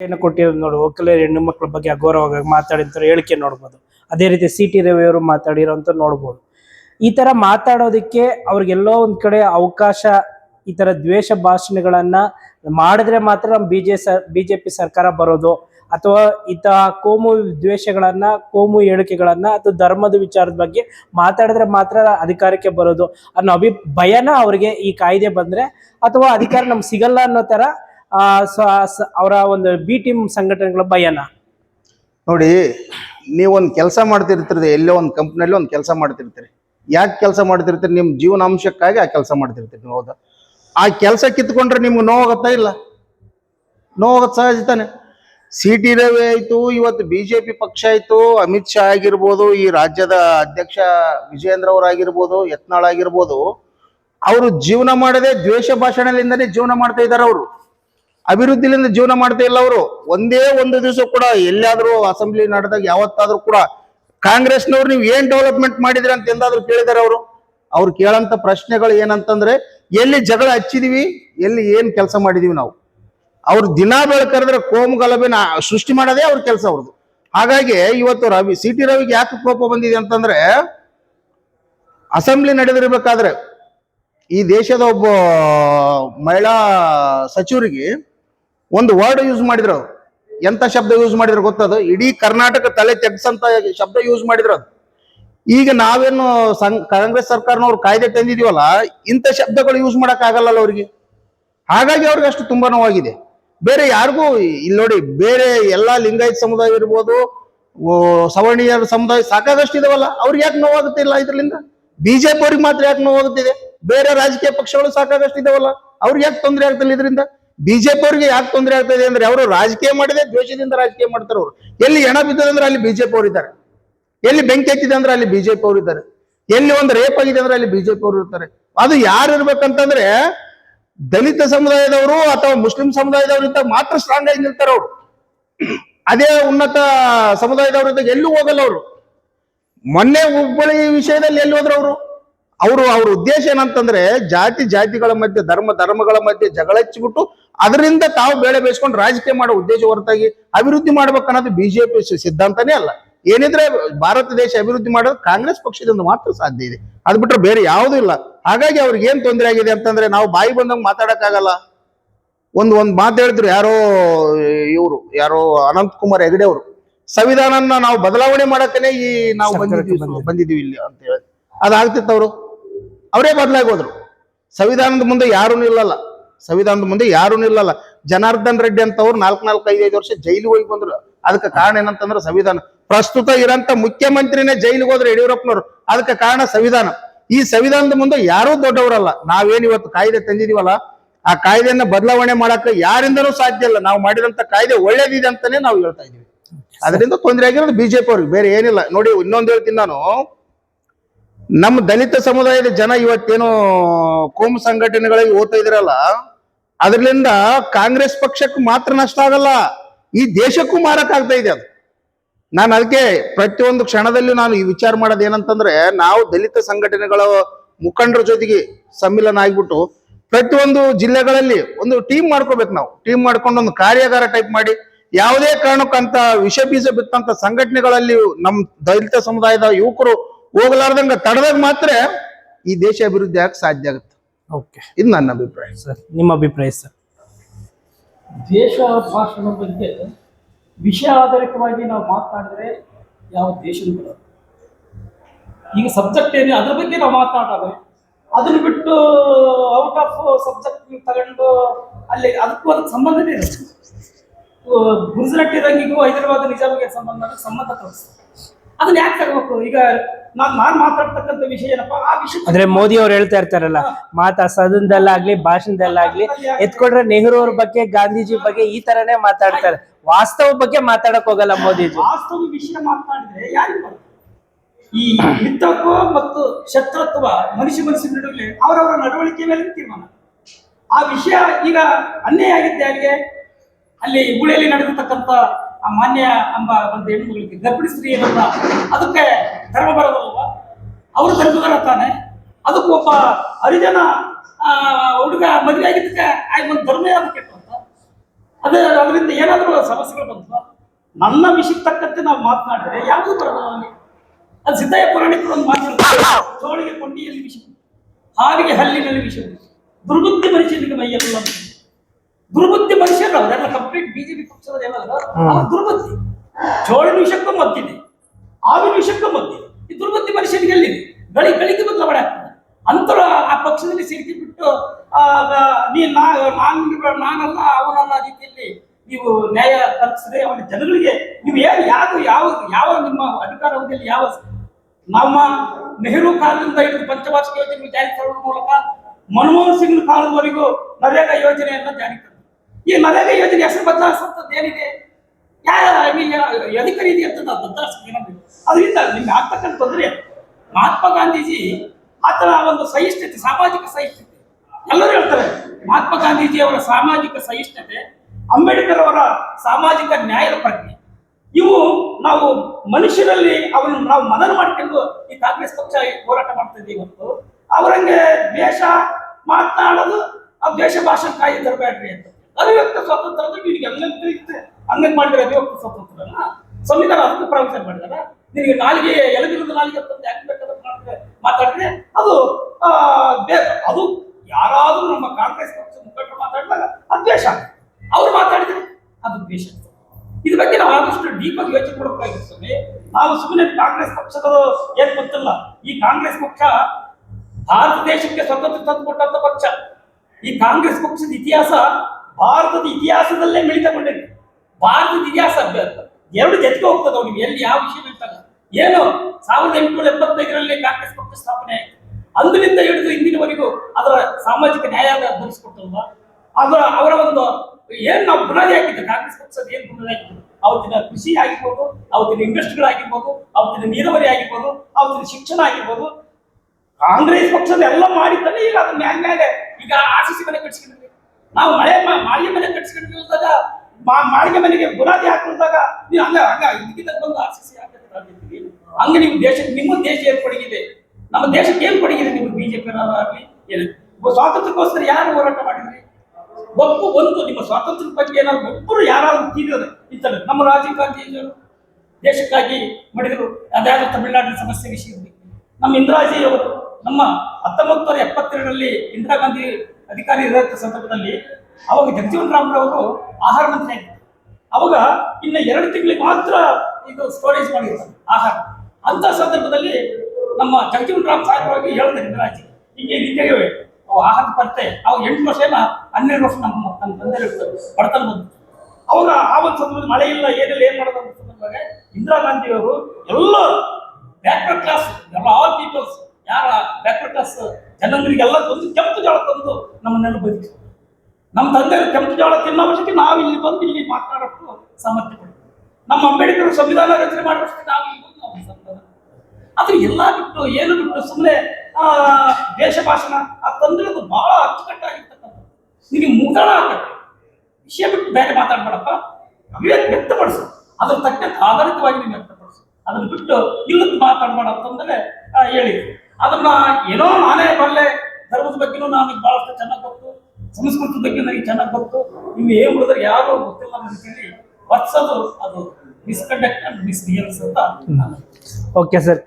ಏನು ಕೊಟ್ಟಿರೋದು ನೋಡಿ ಒಕ್ಕಲಿಗರ ಹೆಣ್ಣು ಮಕ್ಕಳ ಬಗ್ಗೆ ಅಗೌರವವಾಗಿ ಮಾತಾಡಿದಂಥ ಹೇಳಿಕೆ ನೋಡ್ಬೋದು. ಅದೇ ರೀತಿ ಸಿ ಟಿ ಅವರು ಮಾತಾಡಿರೋಂಥ ನೋಡ್ಬೋದು. ಈ ಥರ ಮಾತಾಡೋದಕ್ಕೆ ಅವ್ರಿಗೆಲ್ಲೋ ಒಂದು ಕಡೆ ಅವಕಾಶ, ಈ ಥರ ದ್ವೇಷ ಭಾಷಣಗಳನ್ನು ಮಾಡಿದ್ರೆ ಮಾತ್ರ ನಮ್ಮ ಬಿ ಜೆ ಸ, ಬಿ ಜೆ ಪಿ ಸರ್ಕಾರ ಬರೋದು. ಅಥವಾ ಇಂಥ ಕೋಮು ದ್ವೇಷಗಳನ್ನು, ಕೋಮು ಹೇಳಿಕೆಗಳನ್ನು ಅಥವಾ ಧರ್ಮದ ವಿಚಾರದ ಬಗ್ಗೆ ಮಾತಾಡಿದ್ರೆ ಮಾತ್ರ ಅಧಿಕಾರಕ್ಕೆ ಬರೋದು ಅನ್ನೋ ಅಭಿ, ಭಯನ ಅವ್ರಿಗೆ ಈ ಕಾಯ್ದೆ ಬಂದರೆ ಅಥವಾ ಅಧಿಕಾರ ನಮ್ಗೆ ಸಿಗಲ್ಲ ಅನ್ನೋ ಸ- ಅವರ ಒಂದು ಬಿ ಟೀಮ್ ಸಂಘಟನೆಗಳ ಭಯನ. ನೋಡಿ, ನೀವೊಂದು ಕೆಲಸ ಮಾಡ್ತಿರ್ತೀರಿ, ಎಲ್ಲೋ ಒಂದು ಕಂಪ್ನಿಯಲ್ಲಿ ಒಂದು ಕೆಲಸ ಮಾಡ್ತಿರ್ತೀರಿ. ಯಾಕೆ ಕೆಲಸ ಮಾಡ್ತಿರ್ತೀರಿ? ನಿಮ್ಮ ಜೀವನಾಂಶಕ್ಕಾಗಿ ಆ ಕೆಲಸ ಮಾಡ್ತಿರ್ತೀರಿ ನೀವು, ಹೌದಾ? ಆ ಕೆಲಸ ಕಿತ್ಕೊಂಡ್ರೆ ನಿಮ್ಗೆ ನೋವಾಗತ್ತಾ ಇಲ್ಲ? ನೋವಾಗತ್ತೆ ಸಹಜ ತಾನೆ. ಸಿ ಟಿ ರವಿ ಆಯಿತು, ಇವತ್ತು ಬಿ ಜೆ ಪಿ ಪಕ್ಷ ಆಯಿತು, ಅಮಿತ್ ಶಾ ಆಗಿರ್ಬೋದು, ಈ ರಾಜ್ಯದ ಅಧ್ಯಕ್ಷ ವಿಜಯೇಂದ್ರ ಅವರಾಗಿರ್ಬೋದು ಯತ್ನಾಳ್ ಆಗಿರ್ಬೋದು, ಅವರು ಜೀವನ ಮಾಡದೆ ದ್ವೇಷ ಭಾಷಣದಿಂದನೇ ಜೀವನ ಮಾಡ್ತಾ ಇದ್ದಾರೆ ಅವರು. ಅಭಿವೃದ್ಧಿಲಿಂದ ಜೀವನ ಮಾಡ್ತಾ ಇಲ್ಲ ಅವರು. ಒಂದೇ ಒಂದು ದಿವಸ ಕೂಡ ಎಲ್ಲಿಯಾದ್ರೂ ಅಸೆಂಬ್ಲಿ ನಡೆದಾಗ ಯಾವತ್ತಾದ್ರೂ ಕೂಡ ಕಾಂಗ್ರೆಸ್ನವ್ರು ನೀವು ಏನ್ ಡೆವಲಪ್ಮೆಂಟ್ ಮಾಡಿದ್ರಿ ಅಂತ ಎಂದಾದ್ರೂ ಕೇಳಿದಾರೆ ಅವರು. ಅವ್ರು ಕೇಳಂತ ಪ್ರಶ್ನೆಗಳು ಏನಂತಂದ್ರೆ, ಎಲ್ಲಿ ಜಗಳ ಹಚ್ಚಿದೀವಿ, ಎಲ್ಲಿ ಏನ್ ಕೆಲಸ ಮಾಡಿದೀವಿ ನಾವು. ಅವ್ರು ದಿನ ಬೆಳಕರೆದ್ರೆ ಕೋಮು ಗಲಭೆನ ಸೃಷ್ಟಿ ಮಾಡೋದೇ ಅವ್ರ ಕೆಲಸ ಅವ್ರದ್ದು. ಹಾಗಾಗಿ ಇವತ್ತು ರವಿ ಸಿ ಟಿ ರವಿಗೆ ಯಾಕೆ ಕೋಪ ಬಂದಿದೆ ಅಂತಂದ್ರೆ ಅಸೆಂಬ್ಲಿ ನಡೆದಿರ್ಬೇಕಾದ್ರೆ ಈ ದೇಶದ ಒಬ್ಬ ಮಹಿಳಾ ಸಚಿವರಿಗೆ ಒಂದು ವರ್ಡ್ ಯೂಸ್ ಮಾಡಿದ್ರು ಎಂತ ಶಬ್ದ ಯೂಸ್ ಮಾಡಿದ್ರು ಗೊತ್ತದು? ಇಡೀ ಕರ್ನಾಟಕ ತಲೆ ತೆಗ್ಸಂತ ಶಬ್ದ ಯೂಸ್ ಮಾಡಿದ್ರು ಅದು ಈಗ ನಾವೇನು ಕಾಂಗ್ರೆಸ್ ಸರ್ಕಾರನವ್ರು ಕಾಯ್ದೆ ತಂದಿದೀವಲ್ಲ, ಇಂಥ ಶಬ್ದಗಳು ಯೂಸ್ ಮಾಡಕ್ ಆಗಲ್ಲ ಅವ್ರಿಗೆ. ಹಾಗಾಗಿ ಅವ್ರಿಗೆ ಅಷ್ಟು ತುಂಬಾ ನೋವಾಗಿದೆ. ಬೇರೆ ಯಾರಿಗೂ ಇಲ್ಲಿ ನೋಡಿ, ಬೇರೆ ಎಲ್ಲಾ ಲಿಂಗಾಯತ್ ಸಮುದಾಯ ಇರ್ಬೋದು ಸವರ್ಣೀಯರ ಸಮುದಾಯ ಸಾಕಾಗಷ್ಟು ಇದಾವಲ್ಲ, ಅವ್ರಿಗೆ ಯಾಕೆ ನೋವಾಗುತ್ತಿಲ್ಲ ಇದರಿಂದ ಬಿಜೆಪಿ ಅವ್ರಿಗೆ ಮಾತ್ರ ಯಾಕೆ ನೋವಾಗುತ್ತಿದೆ? ಬೇರೆ ರಾಜಕೀಯ ಪಕ್ಷಗಳು ಸಾಕಾದಷ್ಟು ಇದಾವಲ್ಲ, ಅವ್ರಿಗೆ ಯಾಕೆ ತೊಂದರೆ ಆಗ್ತಿಲ್ಲ ಇದರಿಂದ? ಬಿಜೆಪಿ ಅವ್ರಿಗೆ ಯಾಕೆ ತೊಂದರೆ ಆಗ್ತದೆ ಅಂದ್ರೆ ಅವರು ರಾಜಕೀಯ ಮಾಡಿದೆ ದ್ವೇಷದಿಂದ ರಾಜಕೀಯ ಮಾಡ್ತಾರೆ ಅವರು. ಎಲ್ಲಿ ಹೆಣ ಬಿದ್ದದೆ ಅಂದ್ರೆ ಅಲ್ಲಿ ಬಿಜೆಪಿ ಅವರು ಇದ್ದಾರೆ. ಎಲ್ಲಿ ಬೆಂಕಿ ಹಚ್ಚಿದೆ ಅಂದ್ರೆ ಅಲ್ಲಿ ಬಿಜೆಪಿ ಅವರು ಇದ್ದಾರೆ. ಎಲ್ಲಿ ಒಂದು ರೇಪ್ ಆಗಿದೆ ಅಂದ್ರೆ ಅಲ್ಲಿ ಬಿಜೆಪಿ ಅವರು ಇರ್ತಾರೆ. ಅದು ಯಾರು ಇರ್ಬೇಕಂತಂದ್ರೆ ದಲಿತ ಸಮುದಾಯದವರು ಅಥವಾ ಮುಸ್ಲಿಂ ಸಮುದಾಯದವರು ಇದ್ದಾಗ ಮಾತ್ರ ಸ್ಟ್ರಾಂಗ್ ಆಗಿ ನಿಲ್ತಾರೆ ಅವರು. ಅದೇ ಉನ್ನತ ಸಮುದಾಯದವರು ಇದ್ದಾಗ ಎಲ್ಲೂ ಹೋಗಲ್ಲ ಅವರು. ಮೊನ್ನೆ ಹುಬ್ಬಳ್ಳಿ ವಿಷಯದಲ್ಲಿ ಎಲ್ಲಿ ಹೋದ್ರು ಅವರು? ಅವರು ಅವ್ರ ಉದ್ದೇಶ ಏನಂತಂದ್ರೆ ಜಾತಿ ಜಾತಿಗಳ ಮಧ್ಯೆ, ಧರ್ಮ ಧರ್ಮಗಳ ಮಧ್ಯೆ ಜಗಳ ಹಚ್ಚಿಬಿಟ್ಟು ಅದರಿಂದ ತಾವು ಬೇಳೆ ಬೇಯಿಸ್ಕೊಂಡು ರಾಜಕೀಯ ಮಾಡೋ ಉದ್ದೇಶ ಹೊರತಾಗಿ ಅಭಿವೃದ್ಧಿ ಮಾಡ್ಬೇಕನ್ನೋದು ಬಿಜೆಪಿ ಸಿದ್ಧಾಂತನೇ ಅಲ್ಲ. ಏನಿದ್ರೆ ಭಾರತ ದೇಶ ಅಭಿವೃದ್ಧಿ ಮಾಡೋದು ಕಾಂಗ್ರೆಸ್ ಪಕ್ಷದಿಂದ ಮಾತ್ರ ಸಾಧ್ಯ ಇದೆ. ಅದ್ ಬಿಟ್ರೆ ಬೇರೆ ಯಾವುದೂ ಇಲ್ಲ. ಹಾಗಾಗಿ ಅವ್ರಿಗೆ ಏನ್ ತೊಂದರೆ ಆಗಿದೆ ಅಂತಂದ್ರೆ ನಾವು ಬಾಯಿ ಬಂದಂಗೆ ಮಾತಾಡಕ್ಕಾಗಲ್ಲ. ಒಂದ್ ಒಂದ್ ಮಾತು ಹೇಳಿದ್ರು ಯಾರೋ ಇವರು ಯಾರೋ ಅನಂತ್ ಕುಮಾರ್ ಹೆಗಡೆ ಅವರು. ಸಂವಿಧಾನನ ನಾವು ಬದಲಾವಣೆ ಮಾಡಕ್ಕನೆ ಈ ನಾವು ಬಂದಿದ್ದೀವಿ ಬಂದಿದೆ. ಬಂದಿದ್ದೀವಿ. ಇಲ್ಲಿ ಅಂತ ಹೇಳಿ. ಅದಾಗ್ತಿತ್ತು ಅವರು. ಅವರೇ ಬದಲಾಗಿ ಹೋದ್ರು ಸಂವಿಧಾನದ ಮುಂದೆ ಯಾರು ನಿಲ್ಲಲ್ಲ ಸಂವಿಧಾನದ ಮುಂದೆ ಯಾರು ನಿಲ್ಲಲ್ಲ ಜನಾರ್ದನ್ ರೆಡ್ಡಿ ಅಂತವ್ರು ನಾಲ್ಕು ನಾಲ್ಕು ಐದೈದು ವರ್ಷ ಜೈಲಿಗೆ ಹೋಗಿ ಬಂದ್ರು. ಅದಕ್ಕೆ ಕಾರಣ ಏನಂತಂದ್ರೆ ಸಂವಿಧಾನ. ಪ್ರಸ್ತುತ ಇರಂತ ಮುಖ್ಯಮಂತ್ರಿನೇ ಜೈಲಿಗೆ ಹೋದ್ರೆ ಯಡಿಯೂರಪ್ಪನವ್ರು. ಅದಕ್ಕೆ ಕಾರಣ ಸಂವಿಧಾನ. ಈ ಸಂವಿಧಾನದ ಮುಂದೆ ಯಾರೂ ದೊಡ್ಡವರಲ್ಲ. ನಾವೇನ್ ಇವತ್ತು ಕಾಯ್ದೆ ತಂದಿದೀವಲ್ಲ? ಆ ಕಾಯ್ದೆಯನ್ನ ಬದಲಾವಣೆ ಮಾಡಕ್ಕೆ ಯಾರಿಂದನೂ ಸಾಧ್ಯ ಇಲ್ಲ. ನಾವು ಮಾಡಿದಂತ ಕಾಯ್ದೆ ಒಳ್ಳೇದಿದೆ ಅಂತಾನೆ ನಾವು ಹೇಳ್ತಾ ಇದೀವಿ ಅದರಿಂದ ತೊಂದರೆ ಆಗಿರೋದು ಬಿಜೆಪಿ ಅವ್ರಿಗೆ ಬೇರೆ ಏನಿಲ್ಲ. ನೋಡಿ ಇನ್ನೊಂದು ಹೇಳ್ತೀನಿ ನಾನು. ನಮ್ಮ ದಲಿತ ಸಮುದಾಯದ ಜನ ಇವತ್ತೇನು ಕೋಮ್ ಸಂಘಟನೆಗಳಿಗೆ ಓದ್ತಾ ಇದ್ರಲ್ಲ ಅದರಿಂದ ಕಾಂಗ್ರೆಸ್ ಪಕ್ಷಕ್ಕೂ ಮಾತ್ರ ನಷ್ಟ ಆಗಲ್ಲ, ಈ ದೇಶಕ್ಕೂ ಮಾರಕ್ ಆಗ್ತಾ ಇದೆ ಅದು. ನಾನು ಅದಕ್ಕೆ ಪ್ರತಿಯೊಂದು ಕ್ಷಣದಲ್ಲಿ ನಾನು ಈ ವಿಚಾರ ಮಾಡೋದು ಏನಂತಂದ್ರೆ, ನಾವು ದಲಿತ ಸಂಘಟನೆಗಳ ಮುಖಂಡರ ಜೊತೆಗೆ ಸಮ್ಮಿಲನ ಆಗ್ಬಿಟ್ಟು ಪ್ರತಿಯೊಂದು ಜಿಲ್ಲೆಗಳಲ್ಲಿ ಒಂದು ಟೀಮ್ ಮಾಡ್ಕೋಬೇಕು ನಾವು. ಟೀಮ್ ಮಾಡ್ಕೊಂಡು ಒಂದು ಕಾರ್ಯಾಗಾರ ಟೈಪ್ ಮಾಡಿ, ಯಾವುದೇ ಕಾರಣಕ್ಕಂತ ವಿಷ ಬೀಜ ಬಿತ್ತಂತ ಸಂಘಟನೆಗಳಲ್ಲಿ ನಮ್ಮ ದಲಿತ ಸಮುದಾಯದ ಯುವಕರು ಹೋಗಲಾರ್ದಂಗ ತಡೆದಾಗ ಮಾತ್ರ ಈ ದೇಶ ಅಭಿವೃದ್ಧಿ ಆಗಕ್ಕೆ ಸಾಧ್ಯ ಆಗುತ್ತೆ. ಓಕೆ ಇದು ನನ್ನ ಅಭಿಪ್ರಾಯ. ಸರ್ ನಿಮ್ಮ ಅಭಿಪ್ರಾಯ ಸರ್ ದೇಶ ಭಾಷಣದ ಬಗ್ಗೆ ವಿಷಯ ಆಧಾರಿತವಾಗಿ ನಾವು ಮಾತನಾಡಿದ್ರೆ ಯಾವ ದೇಶದ ಈಗ ಸಬ್ಜೆಕ್ಟ್ ಏನೇ ಅದ್ರ ಬಗ್ಗೆ ನಾವು ಮಾತನಾಡೋದು ಅದನ್ನ ಬಿಟ್ಟು ಔಟ್ ಆಫ್ ಸಬ್ಜೆಕ್ಟ್ ತಗೊಂಡು ಅಲ್ಲಿ ಅದಕ್ಕೂ ಅದಕ್ಕೆ ಸಂಬಂಧನೇ ಇರುತ್ತೆ ಗುಜರಾತ್ ರಂಗಿಗೂ ಹೈದರಾಬಾದ್ ನಿಜಾಮಿಗೆ ಸಂಬಂಧ ಅಂದ್ರೆ ಸಂಬಂಧ ತೋರಿಸ್ತದೆ ಅದನ್ನ ಯಾಕೆ ತಗೋಬೇಕು ಈಗ ನಾನು ನಾನು ಮಾತಾಡ್ತಕ್ಕಂಥ ವಿಷಯ ಏನಪ್ಪ? ಆ ವಿಷಯ ಅಂದ್ರೆ ಮೋದಿ ಅವ್ರು ಹೇಳ್ತಾ ಇರ್ತಾರಲ್ಲ ಮಾತಾ ಸದನದಲ್ಲಾಗ್ಲಿ ಭಾಷಣದಲ್ಲಾಗ್ಲಿ ಎತ್ಕೊಂಡ್ರೆ ನೆಹರು ಅವ್ರ ಬಗ್ಗೆ ಗಾಂಧೀಜಿ ಬಗ್ಗೆ ಈ ತರನೇ ಮಾತಾಡ್ತಾರೆ. ವಾಸ್ತವ ಬಗ್ಗೆ ಮಾತಾಡಕ್ ಹೋಗಲ್ಲ ಮೋದಿಜಿ. ವಾಸ್ತವ ವಿಷಯ ಮಾತಾಡಿದ್ರೆ ಯಾರಿಗೂ ಈ ಮಿತ್ರತ್ವ ಮತ್ತು ಶತ್ರುತ್ವ ಮನುಷ್ಯ ಮನುಷ್ಯ ನಡುವೆ ಅವರವರ ನಡವಳಿಕೆ ಮೇಲೆ ತೀರ್ಮಾನ? ಆ ವಿಷಯ ಈಗ ಅನ್ಯಾಯ ಆಗಿದ್ದೆ ಯಾರಿಗೆ? ಅಲ್ಲಿ ಹುಳಿಯಲ್ಲಿ ನಡೆದಿರ್ತಕ್ಕಂಥ ಮಾನ್ಯ ಎಂಬ ಒಂದು ಹೆಣ್ಮಗಳಿಗೆ ಗರ್ಭಿಣಿ ಸ್ತ್ರೀ ಏನಲ್ಲ ಅದಕ್ಕೆ ಧರ್ಮ ಬರೋದಲ್ವ ಅವರು ಧರ್ಮದರ ತಾನೆ? ಅದಕ್ಕೆ ಒಬ್ಬ ಹರಿಜನ ಹುಡುಗ ಮದುವೆ ಆಗಿದ್ದಕ್ಕೆ ಆಯ್ತು ಒಂದು ಧರ್ಮ ಯಾರು ಕೆಟ್ಟು ಅಂತ ಅದೇ, ಅದರಿಂದ ಏನಾದರೂ ಸಮಸ್ಯೆಗಳು ಬಂತು ನನ್ನ ವಿಷಯಕ್ಕೆ ತಕ್ಕಂತೆ ನಾವು ಮಾತನಾಡಿದ್ರೆ ಯಾವುದು ನನಗೆ ಅದು ಸಿದ್ದಯ್ಯ ಪುರಾಣಿಕರು ಒಂದು ಮಾತು ಜೋಳಿಗೆ ಕೊಂಡಿಯಲ್ಲಿ ವಿಷಯ ಹಾವಿಗೆ ಹಲ್ಲಿನಲ್ಲಿ ವಿಷಯ ದುರ್ಬುದ್ಧಿ ಮನುಷ್ಯನಿಗೆ ಮೈಯಲ್ಲ. ದುರ್ಬುದ್ಧಿ ಮನುಷ್ಯರು ಅವರೆಲ್ಲ ಕಂಪ್ಲೀಟ್ ಬಿಜೆಪಿ ಪಕ್ಷದ ಏನಲ್ಲ ದುರ್ಬುದ್ಧಿ. ಚೋಳಿನ ವಿಷಕ್ಕೂ ಮದ್ದಿದೆ. ಆವಿನ ನಿಮಿಷಕ್ಕ ಮದ್ದಿದೆ. ಈ ದುರ್ಬುದ್ಧಿ ಮನುಷ್ಯನಿಗೆ ಎಲ್ಲಿದೆ? ಗಳಿ ಗಳಿಗೆ ಬದಲಾವಣೆ ಆಗ್ತದೆ ಅಂತರ ಆ ಪಕ್ಷದಲ್ಲಿ ಸಿಕ್ಕಿ ಬಿಟ್ಟು ನೀ ನಾ ನಾನ್- ನಾನಲ್ಲ ಅವನಲ್ಲ ರೀತಿಯಲ್ಲಿ ನೀವು ನ್ಯಾಯ ಕಲ್ಪಿಸಿದ್ರೆ ಅವನ ಜನಗಳಿಗೆ ನೀವು ಏನು ಯಾವುದು ಯಾವ ಯಾವ ನಿಮ್ಮ ಅಧಿಕಾರ ಅವಧಿಯಲ್ಲಿ ಯಾವ ನಮ್ಮ ನೆಹರು ಕಾಲದಿಂದ ಹಿಡಿದು ಪಂಚವಾರ್ಷಿಕ ಯೋಜನೆ ಜಾರಿ ತರುವ ಮೂಲಕ ಮನಮೋಹನ್ ಸಿಂಗ್ ಕಾಲದವರೆಗೂ ನರೇಗಾ ಯೋಜನೆಯನ್ನ ಜಾರಿ ತಂದರು ಈ ನರೇಗಾ ಯೋಜನೆ ಹೆಸರು ಬದಲಾಯಿಸುವಂಥದ್ದು ಏನಿದೆ? ಯಾವ ಅಧಿಕ ರೀತಿ ಅಂತ ಬದಲಾಯಿಸ್ಬೇಕು ಅದರಿಂದ ನಿಮ್ಗೆ ಆಗ್ತಕ್ಕಂಥ ತೊಂದರೆ? ಮಹಾತ್ಮ ಗಾಂಧೀಜಿ ಆತನ ಒಂದು ಸಹಿಷ್ಣುತೆ, ಸಾಮಾಜಿಕ ಸಹಿಷ್ಣುತೆ. ಎಲ್ಲರೂ ಹೇಳ್ತಾರೆ, ಮಹಾತ್ಮ ಗಾಂಧೀಜಿ ಅವರ ಸಾಮಾಜಿಕ ಸಹಿಷ್ಣುತೆ, ಅಂಬೇಡ್ಕರ್ ಅವರ ಸಾಮಾಜಿಕ ನ್ಯಾಯದ ಪ್ರಜ್ಞೆ. ಇವು ನಾವು ಮನುಷ್ಯರಲ್ಲಿ ಅವರನ್ನು ನಾವು ಮನನ ಮಾಡ್ಕೊಂಡು ಈ ಕಾಂಗ್ರೆಸ್ ಪಕ್ಷ ಹೋರಾಟ ಮಾಡ್ತಾ ಇದ್ದೀವಿ ಇವತ್ತು ಅವರಂಗೆ ದ್ವೇಷ ಮಾತನಾಡೋದು, ಆ ದ್ವೇಷ ಭಾಷಣ ಕಾಯಿ ತರಬೇಡ್ರಿ ಅಂತ. ಅಭಿವ್ಯಕ್ತ ಸ್ವಾತಂತ್ರ್ಯ ಅಂದ್ರೆ ನಿನಗೆ ಹಂಗಂತ ಹಂಗಂಗ್ ಮಾಡಿದ್ರೆ ಅಭಿವ್ಯಕ್ತ ಸ್ವಾತಂತ್ರ್ಯನ ಸಂವಿಧಾನ ಅದಕ್ಕೆ ಪ್ರಾವಿಷನ್ ಮಾಡಿದಾರ. ನಿನಗೆ ನಾಲಿಗೆ ಎಲಬಿರದ ನಾಲಿಗೆ ಅಂತ ಯಾಕೆ ಮಾತಾಡಿದ್ರೆ ಅದು ಅದು ಯಾರಾದ್ರೂ ನಮ್ಮ ಕಾಂಗ್ರೆಸ್ ಪಕ್ಷದ ಮುಖಂಡರು ಮಾತಾಡಿದಾಗ ಅದು ದ್ವೇಷ ಅವ್ರು ಮಾತಾಡಿದ್ರೆ ಅದು ದ್ವೇಷ ಇದ್ರ ಬಗ್ಗೆ ನಾವು ಆದಷ್ಟು ಡೀಪ್ ಆಗಿ ಯೋಚನೆ ಮಾಡಬೇಕಾಗಿರ್ತದೆ ನಾವು ಸುಮ್ಮನೆ ಕಾಂಗ್ರೆಸ್ ಪಕ್ಷದವರು ಏನ್ ಗೊತ್ತಿಲ್ಲ. ಈ ಕಾಂಗ್ರೆಸ್ ಪಕ್ಷ ಭಾರತ ದೇಶಕ್ಕೆ ಸ್ವತಂತ್ರ ತಂದುಕೊಟ್ಟಂತ ಪಕ್ಷ. ಈ ಕಾಂಗ್ರೆಸ್ ಪಕ್ಷದ ಇತಿಹಾಸ ಭಾರತದ ಇತಿಹಾಸದಲ್ಲೇ ಮಿಳಿತಗೊಂಡಿದೆ. ಭಾರತದ ಇತಿಹಾಸ ಎರಡು ಜೊತೆಗೆ ಹೋಗ್ತದೆ ಅವ್ನಿಗೆ. ಎಲ್ಲಿ ಯಾವ ವಿಷಯ ಹೇಳ್ತಾರ ಏನು? ಸಾವಿರದ ಎಂಟುನೂರ ಎಪ್ಪತ್ತೈದರಲ್ಲಿ ಕಾಂಗ್ರೆಸ್ ಪಕ್ಷ ಸ್ಥಾಪನೆ ಆಯಿತು. ಅಂದಿನಿಂದ ಹಿಡಿದು ಇಂದಿನವರೆಗೂ ಅದರ ಸಾಮಾಜಿಕ ನ್ಯಾಯ ಧರಿಸಿಕೊಟ್ಟಲ್ವಾ? ಅದರ ಅವರ ಒಂದು ಏನ್ ನಾವು ಬುನಾದಿ ಹಾಕಿದ್ದೆ? ಕಾಂಗ್ರೆಸ್ ಪಕ್ಷದ ಏನ್ ಬುನಾದಿ ಹಾಕಿದ್ರು ಅವತ್ತಿನ ಕೃಷಿ ಆಗಿರ್ಬೋದು, ಅವತ್ತಿನ ಇಂಡಸ್ಟ್ರಿಗಳಾಗಿರ್ಬೋದು ಅವತ್ತಿನ ನೀರಾವರಿ ಆಗಿರ್ಬೋದು, ಅವತ್ತಿನ ಶಿಕ್ಷಣ ಆಗಿರ್ಬೋದು. ಕಾಂಗ್ರೆಸ್ ಪಕ್ಷದ ಎಲ್ಲ ಮಾಡಿದ್ದಾನೆ ಈಗ ಅದನ್ನ ಮ್ಯಾಲ ಮೇಲೆ ಈಗ ಆರ್ ಸಿ ಸಿ ಮನೆ ಕಟ್ಸ್ಕೊಂಡಿದ್ವಿ ನಾವು ಮಳೆ ಮಾಳಿಗೆ ಮನೆ ಕಟ್ಸ್ಕೊಂಡಿದ್ದಾಗ ಮಾ- ಮಾಳಿಗೆ ಮನೆಗೆ ಬುನಾದಿ ಹಾಕಿದಾಗ ನೀವು ಹಂಗ ಹಂಗ ಇದಕ್ಕಿಂತ ಬಂದು ಆರ್ ಸಿ ಸಿ ಹಾಕಿರ್ತೀವಿ ಹಂಗ ನೀವು ದೇಶಕ್ಕೆ ನಿಮ್ಮ ದೇಶ ಏನ್ ಕೊಡಗಿದೆ? ನಮ್ಮ ದೇಶಕ್ಕೆ ಏನ್ ಕೊಡಗಿದೆ ನಿಮ್ಗೆ ಬಿಜೆಪಿ ಆಗಲಿ? ಏನು? ಸ್ವಾತಂತ್ರ್ಯಕ್ಕೋಸ್ಕರ ಯಾರು ಹೋರಾಟ ಮಾಡಿದ್ರಿ? ಒಬ್ಬ ಒಂದು ನಿಮ್ಮ ಸ್ವಾತಂತ್ರ್ಯದ ಬಗ್ಗೆ ಏನಾದ್ರು ಒಬ್ಬರು ಯಾರಾದ್ರೂ ತೀರಿದ್ರೆ ಇದ್ದಾರೆ ನಮ್ಮ ರಾಜೀವ್ ಗಾಂಧೀಜಿಯವರು ದೇಶಕ್ಕಾಗಿ ಮಾಡಿದರು. ಅದಾದ್ರೂ ತಮಿಳುನಾಡಿನ ಸಮಸ್ಯೆ ವಿಷಯದಲ್ಲಿ ನಮ್ಮ ಇಂದಿರಾಜಿ ಅವರು ನಮ್ಮ ಹತ್ತೊಂಬತ್ತು ನೂರ ಎಪ್ಪತ್ತೆರಡರಲ್ಲಿ ಇಂದಿರಾ ಗಾಂಧಿ ಅಧಿಕಾರಿ ಇರೋಂಥ ಸಂದರ್ಭದಲ್ಲಿ ಅವಾಗ ಜಗಜೀವನ್ ರಾಮ್ರವರು ಆಹಾರ ಮಂತ್ರಿ ಅವಾಗ ಇನ್ನು ಎರಡು ತಿಂಗಳಿಗೆ ಮಾತ್ರ ಇದು ಸ್ಟೋರೇಜ್ ಮಾಡಿರ್ತಾರೆ, ಆಹಾರ. ಅಂತ ಸಂದರ್ಭದಲ್ಲಿ ನಮ್ಮ ಜಗಜೀವನ್ ರಾಮ್ ಸಾಹೇಬರಾಗಿ ಹೇಳ್ತಾರೆ ಇಂದಿರಾಜಿ ಹಿಂಗೆ ನಿಂತಿವೆ ಅವು ಆಹಾರದ ಕೊರತೆ ಅವಾಗ ಎಂಟು ವರ್ಷ ಏನ ಹನ್ನೆರಡು ವರ್ಷ ನಮ್ಮ ನಮ್ಮ ತಂದೆ ಬಡತನ ಬಂತು ಅವಾಗ ಆ ಒಂದು ಸಂದರ್ಭದಲ್ಲಿ ಮಳೆ ಇಲ್ಲ, ಏನಿಲ್ಲ, ಏನ್ ಮಾಡೋದು ಅಂತ ಸಂದರ್ಭದಾಗ ಇಂದಿರಾ ಗಾಂಧಿ ಅವರು ಎಲ್ಲ ಬ್ಯಾಕ್ವರ್ಡ್ ಕ್ಲಾಸ್ ಎಲ್ಲ ಆಲ್ ಪೀಪಲ್ಸ್ ಯಾರ ಬ್ಯಾಕ್ವರ್ಡ್ ಜನಂದ್ರಿಗೆಲ್ಲ ಜನರಿಗೆಲ್ಲ ಒಂದು ಕೆಂಪು ಜೋಳ ತಂದು ನಮ್ಮನ್ನೆಲ್ಲ ಬದುಕಿ ನಮ್ಮ ತಂದೆ ಕೆಂಪು ಜೋಳ ತಿನ್ನೋ ನಾವು ಇಲ್ಲಿ ಬಂದು ಇಲ್ಲಿ ಮಾತನಾಡೋಷ್ಟು ಸಾಮರ್ಥ್ಯ ನಮ್ಮ ಅಂಬೇಡ್ಕರ್ ಸಂವಿಧಾನ ರಚನೆ ಮಾಡುವಷ್ಟು ನಾವು ಇಲ್ಲಿ ಬಂದು ನಾವು ಸಂವಿಧಾನ ಆದ್ರೆ ಎಲ್ಲ ಬಿಟ್ಟು, ಏನು ಬಿಟ್ಟು ಸುಮ್ಮನೆ ದೇಶ ಭಾಷಣ, ಆ ಅದು ಬಹಳ ಅಚ್ಚುಕಟ್ಟಾಗಿರ್ತಕ್ಕಂಥದ್ದು. ನಿಮಗೆ ಮುಗ್ದಾಳ ಆಗತ್ತೆ ವಿಷಯ ಬಿಟ್ಟು ಬೇರೆ ಮಾತಾಡ್ಬೇಡಪ್ಪ. ಅಭಿವ್ಯಕ್ತಿ ವ್ಯಕ್ತಪಡಿಸು. ಅದ್ರ ತಕ್ಕಂತೆ ಆಧಾರಿತವಾಗಿ ನೀವು ವ್ಯಕ್ತಪಡಿಸು. ಅದನ್ನ ಬಿಟ್ಟು ಇಲ್ಲದ್ದು ಮಾತಾಡ್ಬೇಡ ಅಂತಂದ್ರೆ ಹೇಳಿದ್ರು. ಹೇಳಿ ಅದನ್ನ ಏನೋ ನಾನೇ ಬಲ್ಲೆ ಧರ್ಮದ ಬಗ್ಗೆನೂ ನನಗೆ ಬಹಳಷ್ಟು ಚೆನ್ನಾಗಿ ಗೊತ್ತು, ಸಂಸ್ಕೃತದ ಬಗ್ಗೆ ನನಗೆ ಚೆನ್ನಾಗಿ ಗೊತ್ತು. ಇನ್ನು ಏನ್ ಹೇಳಿದ್ರೆ ಯಾರು ಗೊತ್ತಿಲ್ಲ ಅಂತೇಳಿ ವರ್ಸೋದು ಅದು ಮಿಸ್ಕಂಡಕ್ಟ್ ಅಂಡ್ ಅಂತ. Okay sir